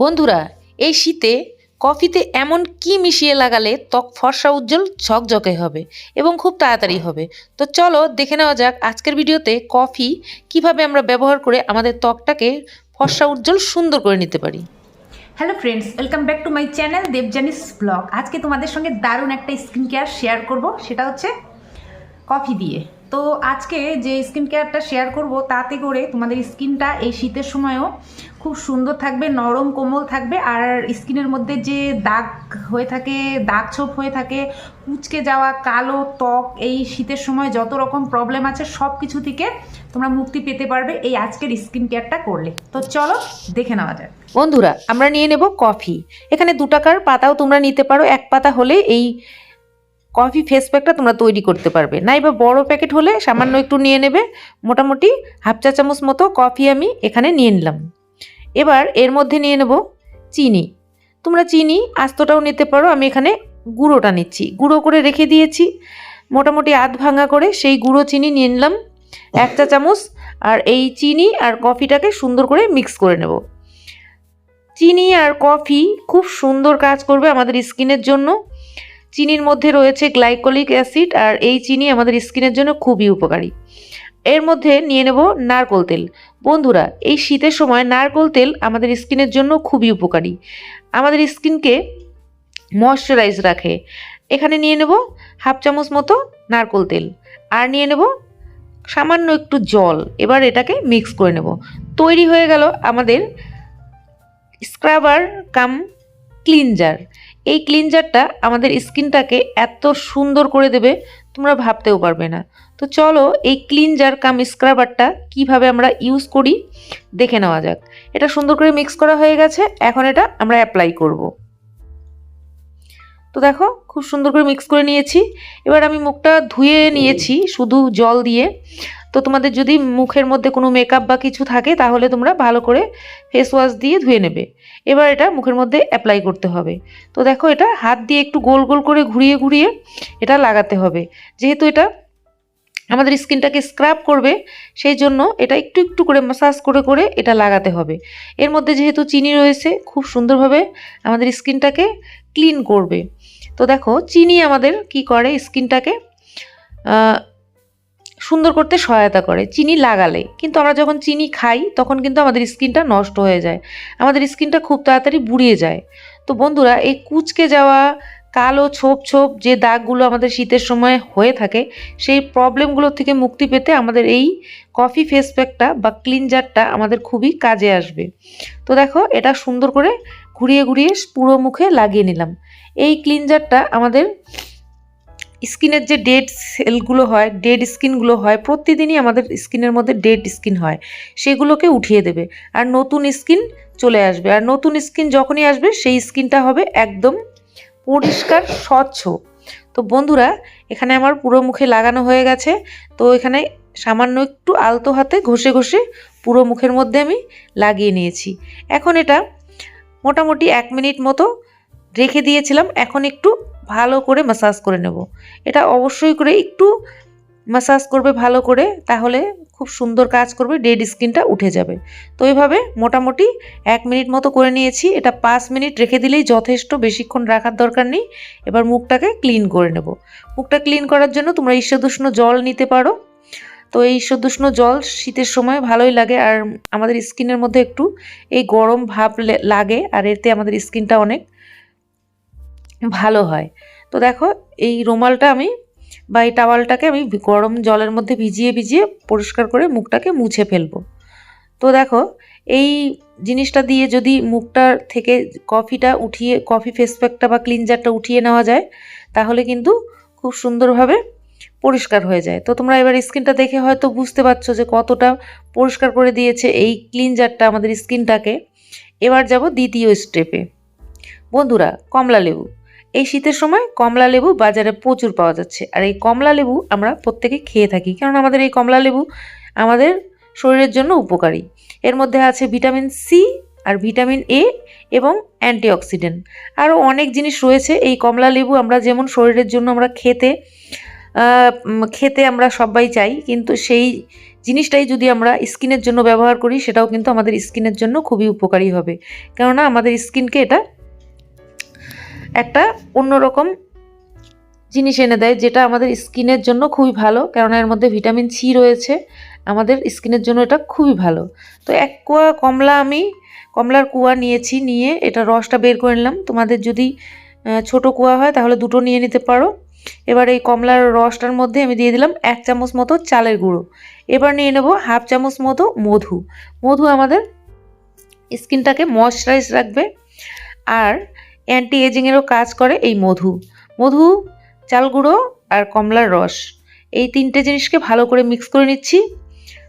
বন্ধুরা, এই শীতে কফিতে এমন কি মিশিয়ে লাগালে ত্বক ফর্সা, উজ্জ্বল, ঝকঝকে হবে এবং খুব তাড়াতাড়ি হবে? তো চলো দেখে নেওয়া যাক আজকের ভিডিওতে কফি কীভাবে আমরা ব্যবহার করে আমাদের ত্বকটাকে ফর্সা, উজ্জ্বল, সুন্দর করে নিতে পারি। Hello friends welcome back to my channel Debjani's blog আজকে তোমাদের সঙ্গে দারুণ একটা স্কিন কেয়ার শেয়ার করব, সেটা হচ্ছে কফি দিয়ে। তো আজকে যে স্কিন কেয়ারটা শেয়ার করব, তাতে করে তোমাদের স্কিনটা এই শীতের সময়ও খুব সুন্দর থাকবে, নরম, কোমল থাকবে আর স্কিনের মধ্যে যে দাগ হয়ে থাকে, দাগ ছোপ হয়ে থাকে, কুচকে যাওয়া, কালো ত্বক, এই শীতের সময় যত রকম প্রবলেম আছে সব কিছু থেকে তোমরা মুক্তি পেতে পারবে এই আজকের স্কিন কেয়ারটা করলে। তো চলো দেখে নেওয়া যাক। বন্ধুরা, আমরা নিয়ে নেব কফি এখানে দু টাকার পাতাও তোমরা নিতে পারো, এক পাতা হলে এই কফি ফেস প্যাকটা তোমরা তৈরি করতে পারবে। নাই বা বড় প্যাকেট হলে সামান্য একটু নিয়ে নেবে। মোটামুটি হাফ চা চামচ মতো কফি আমি এখানে নিয়ে নিলাম। এবার এর মধ্যে নিয়ে নেব চিনি। তোমরা চিনি আস্তটাও নিতে পারো, আমি এখানে গুঁড়োটা নিচ্ছি। গুঁড়ো করে রেখে দিয়েছি, মোটামুটি আধ ভাঙা করে সেই গুঁড়ো চিনি নিয়ে নিলাম, এক চা চামচ, আর এই চিনি আর কফিটাকে সুন্দর করে মিক্স করে নেব। চিনি আর কফি খুব সুন্দর কাজ করবে আমাদের স্কিনের জন্য। চিনির মধ্যে রয়েছে গ্লাইকোলিক অ্যাসিড, আর এই চিনি আমাদের স্কিনের জন্য খুবই উপকারী। এর মধ্যে নিয়ে নেব নারকোল তেল। বন্ধুরা, এই শীতের সময় নারকোল তেল আমাদের স্কিনের জন্য খুবই উপকারী। আমাদের স্কিনকে ময়শ্চারাইজ রাখে। এখানে নিয়ে নেব হাফ চামচ মতো নারকোল তেল। আর নিয়ে নেব সামান্য একটু জল। এবার এটাকে মিক্স করে নেব। তৈরি হয়ে গেল আমাদের স্ক্রাবার কাম ক্লিনজার। এই ক্লিনজারটা আমাদের স্কিনটাকে এত সুন্দর করে দেবে, তোমরা ভাবতেও পারবে না। তো চলো এই ক্লিনজার কাম স্ক্রাবারটা কীভাবে আমরা ইউজ করি, দেখে নেওয়া যাক। এটা সুন্দর করে মিক্স করা হয়ে গেছে, এখন এটা আমরা অ্যাপ্লাই করব। তো দেখো, খুব সুন্দর করে মিক্স করে নিয়েছি। এবার আমি মুখটা ধুয়ে নিয়েছি, শুধু জল দিয়ে। তো তোমাদের যদি মুখের মধ্যে কোনো মেকআপ বা কিছু থাকে, তাহলে তোমরা ভালো করে ফেস ওয়াশ দিয়ে ধুয়ে নেবে। এবার এটা মুখের মধ্যে অ্যাপ্লাই করতে হবে। তো দেখো এটা হাত দিয়ে একটু গোল গোল করে ঘুরিয়ে ঘুরিয়ে এটা লাগাতে হবে। যেহেতু এটা আমাদের স্কিনটাকে স্ক্রাব করবে, সেই জন্য এটা একটু একটু করে মাসাজ করে করে এটা লাগাতে হবে। এর মধ্যে যেহেতু চিনি রয়েছে, খুব সুন্দরভাবে আমাদের স্কিনটাকে ক্লিন করবে। তো দেখো, চিনি আমাদের কি করে? স্কিনটাকে সুন্দর করতে সহায়তা করে, চিনি লাগালে। কিন্তু আমরা যখন চিনি খাই, তখন কিন্তু আমাদের স্কিনটা নষ্ট হয়ে যায়। আমাদের স্কিনটা খুব তাড়াতাড়ি বুড়িয়ে যায়। তো বন্ধুরা, এই কুচকে যাওয়া, কালো ছোপ ছোপ যে দাগগুলো আমাদের শীতের সময় হয়ে থাকে, সেই প্রবলেমগুলো থেকে মুক্তি পেতে আমাদের এই কফি ফেস প্যাকটা বা ক্লিনজারটা আমাদের খুবই কাজে আসবে। তো দেখো, এটা সুন্দর করে ঘুরিয়ে ঘুরিয়ে পুরো মুখে লাগিয়ে নিলাম। এই ক্লিনজারটা আমাদের স্কিনের যে ডেড সেলগুলো হয় ডেড স্কিনগুলো হয়, প্রতিদিনই আমাদের স্কিনের মধ্যে ডেড স্কিন হয়, সেগুলোকে উঠিয়ে দেবে। আর নতুন স্কিন চলে আসবে। আর নতুন স্কিন যখনই আসবে, সেই স্কিনটা হবে একদম পরিষ্কার, স্বচ্ছ। তো বন্ধুরা, এখানে আমার পুরো মুখে লাগানো হয়ে গেছে। তো এখানে সামান্য একটু আলতো হাতে ঘষে ঘষে পুরো মুখের মধ্যে আমি লাগিয়ে নিয়েছি। এখন এটা মোটামুটি এক মিনিট মতো রেখে দিয়েছিলাম। এখন একটু ভালো করে মাসাজ করে নেব। এটা অবশ্যই করে একটু মাসাজ করবে ভালো করে, তাহলে খুব সুন্দর কাজ করবে ডেড স্কিনটা উঠে যাবে। তো এইভাবে মোটামুটি এক মিনিট মতো করে নিয়েছি, এটা পাঁচ মিনিট রেখে দিলেই যথেষ্ট, বেশিক্ষণ রাখার দরকার নেই। এবার মুখটাকে ক্লিন করে নেব। মুখটা ক্লিন করার জন্য তোমরা ঈষদুষ্ণ জল নিতে পারো। তো এই ঈষদুষ্ণ জল শীতের সময় ভালোই লাগে, আর আমাদের স্কিনের মধ্যে একটু এই গরম ভাব লাগে, আর এতে আমাদের স্কিনটা অনেক ভালো হয়। তো দেখো, এই রুমালটা আমি বা এই টাওয়ালটাকে আমি গরম জলের মধ্যে ভিজিয়ে ভিজিয়ে পরিষ্কার করে মুখটাকে মুছে ফেলব। তো দেখো, এই জিনিসটা দিয়ে যদি মুখটার থেকে কফিটা উঠিয়ে, কফি ফেস প্যাকটা বা ক্লিনজারটা উঠিয়ে নেওয়া যায়, তাহলে কিন্তু খুব সুন্দরভাবে পরিষ্কার হয়ে যায়। তো তোমরা এবার স্কিনটা দেখে হয়তো বুঝতে পারছ যে কতটা পরিষ্কার করে দিয়েছে এই ক্লিনজারটা আমাদের স্কিনটাকে। এবার যাব দ্বিতীয় স্টেপে বন্ধুরা, কমলা লেবু। এই শীতের সময় কমলা লেবু বাজারে প্রচুর পাওয়া যাচ্ছে। আর এই কমলা লেবু আমরা প্রত্যেকে খেয়ে থাকি। কারণ আমাদের এই কমলা লেবু আমাদের শরীরের জন্য উপকারী। এর মধ্যে আছে ভিটামিন সি আর ভিটামিন এ এবং অ্যান্টিঅক্সিডেন্ট। আরও অনেক জিনিস রয়েছে। এই কমলা লেবু আমরা যেমন শরীরের জন্য আমরা খেতে খেতে আমরা সবাই চাই, কিন্তু সেই জিনিসটাই যদি আমরা স্কিনের জন্য ব্যবহার করি, সেটাও কিন্তু আমাদের স্কিনের জন্য খুবই উপকারী হবে। কেননা আমাদের স্কিনকে এটা একটা অন্যরকম জিনিস এনে দেয়, যেটা আমাদের স্কিনের জন্য খুবই ভালো। কেননা এর মধ্যে ভিটামিন সি রয়েছে। আমাদের স্কিনের জন্য এটা খুবই ভালো। তো এক কোয়া কমলা আমি, কমলার কুয়া নিয়েছি, নিয়ে এটা রসটা বের করে নিলাম। তোমাদের যদি ছোট কুয়া হয় তাহলে দুটো নিয়ে নিতে পারো। এবার এই কমলার রসটার মধ্যে আমি দিয়ে দিলাম এক চামচ মতো চালের গুঁড়ো। এবার নিয়ে নেব হাফ চামচ মতো মধু। মধু আমাদের স্কিনটাকে ময়শ্চারাইজ রাখবে। আর অ্যান্টি এজিংয়েরও কাজ করে এই মধু। মধু, চাল গুঁড়ো আর কমলার রস। এই তিনটে জিনিসকে ভালো করে মিক্স করে নিচ্ছি।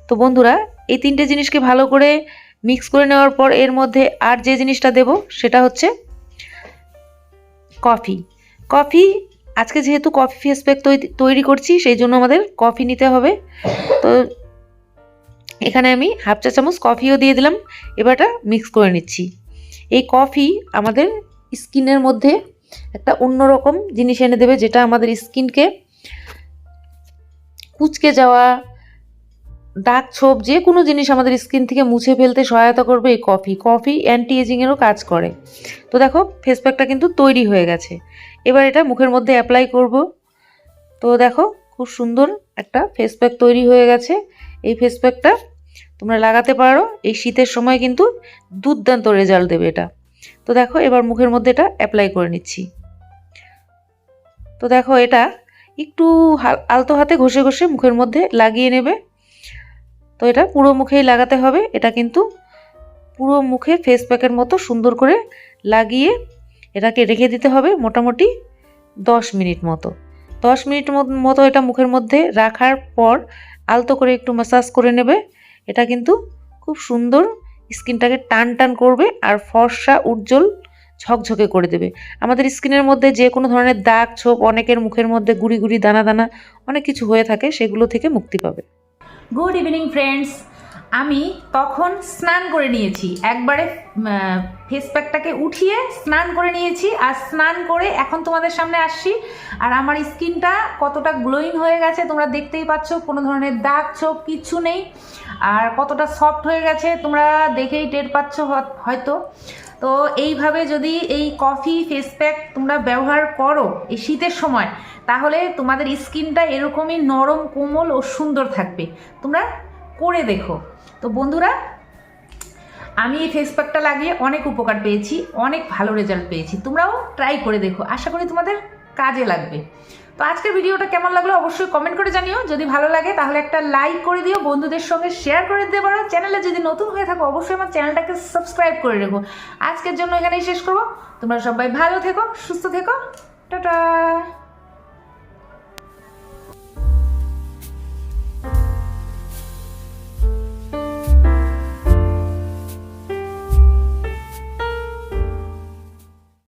তো বন্ধুরা, এই তিনটে জিনিসকে ভালো করে মিক্স করে নেওয়ার পর এর মধ্যে আর যে জিনিসটা দেব সেটা হচ্ছে কফি কফি আজকে যেহেতু কফি ফেস প্যাক তৈরি করছি, সেই জন্য আমাদের কফি নিতে হবে। তো এখানে আমি হাফ চা চামচ কফিও দিয়ে দিলাম। এবারটা মিক্স করে নিচ্ছি। এই কফি আমাদের স্কিনের মধ্যে একটা অন্যরকম জিনিস এনে দেবে, যেটা আমাদের স্কিনকে কুচকে যাওয়া, দাগ ছোপ, যে কোনো জিনিস আমাদের স্কিন থেকে মুছে ফেলতে সহায়তা করবে এই কফি। কফি অ্যান্টি এজিংয়েরও কাজ করে। তো দেখো ফেস প্যাকটা কিন্তু তৈরি হয়ে গেছে। এবার এটা মুখের মধ্যে অ্যাপ্লাই করব। তো দেখো, খুব সুন্দর একটা ফেস প্যাক তৈরি হয়ে গেছে। এই ফেস প্যাকটা তোমরা লাগাতে পারো। এই শীতের সময় কিন্তু দুর্দান্ত রেজাল্ট দেবে এটা। তো দেখো, এবার মুখের মধ্যে এটা অ্যাপ্লাই করে নিচ্ছি। তো দেখো, এটা একটু আলতো হাতে ঘষে ঘষে মুখের মধ্যে লাগিয়ে নেবে। তো এটা পুরো মুখেই লাগাতে হবে। এটা কিন্তু পুরো মুখে ফেস প্যাকের মতো সুন্দর করে লাগিয়ে এটাকে রেখে দিতে হবে মোটামুটি দশ মিনিট মতো। দশ মিনিট মতো এটা মুখের মধ্যে রাখার পর আলতো করে একটু ম্যাসাজ করে নেবে। এটা কিন্তু খুব সুন্দর স্কিনটাকে টান টান করবে আর ফর্সা, উজ্জ্বল, ঝকঝকে করে দেবে। আমাদের স্কিনের মধ্যে যে কোনো ধরনের দাগ, ছোপ, অনেকের মুখের মধ্যে গুড়ি গুড়ি, দানা দানা অনেক কিছু হয়ে থাকে, সেগুলো থেকে মুক্তি পাবে। গুড ইভিনিং ফ্রেন্ডস আমি তখন স্নান করে নিয়েছি। একবারে ফেস প্যাকটাকে উঠিয়ে স্নান করে নিয়েছি আর স্নান করে এখন তোমাদের সামনে আসছি। আর আমার স্কিনটা কতটা গ্লোয়িং হয়ে গেছে তোমরা দেখতেই পাচ্ছ, কোনো ধরনের দাগ ছোপ কিচ্ছু নেই। আর কতটা সফট হয়ে গেছে তোমরা দেখেই টের পাচ্ছ হয়তো। তো এইভাবে যদি এই কফি ফেস প্যাক তোমরা ব্যবহার করো এই শীতের সময়, তাহলে তোমাদের স্কিনটা এরকমই নরম, কোমল ও সুন্দর থাকবে। তোমরা করে দেখো। তো বন্ধুরা, আমি এই ফেস প্যাকটা লাগিয়ে অনেক উপকার পেয়েছি, অনেক ভালো রেজাল্ট পেয়েছি। তোমরাও ট্রাই করে দেখো, আশা করি তোমাদের কাজে লাগবে। তো আজকের ভিডিওটা কেমন লাগল অবশ্যই কমেন্ট করে জানিও। যদি ভালো লাগে তাহলে একটা লাইক করে দিও, বন্ধুদের সঙ্গে শেয়ার করে দিতে পারো। চ্যানেলে যদি নতুন হয়ে থাকো অবশ্যই আমার চ্যানেলটাকে সাবস্ক্রাইব করে রেখো। আজকের জন্য এখানেই শেষ করব। তোমরা সবাই ভালো থেকো, সুস্থ থেকো। টাটা!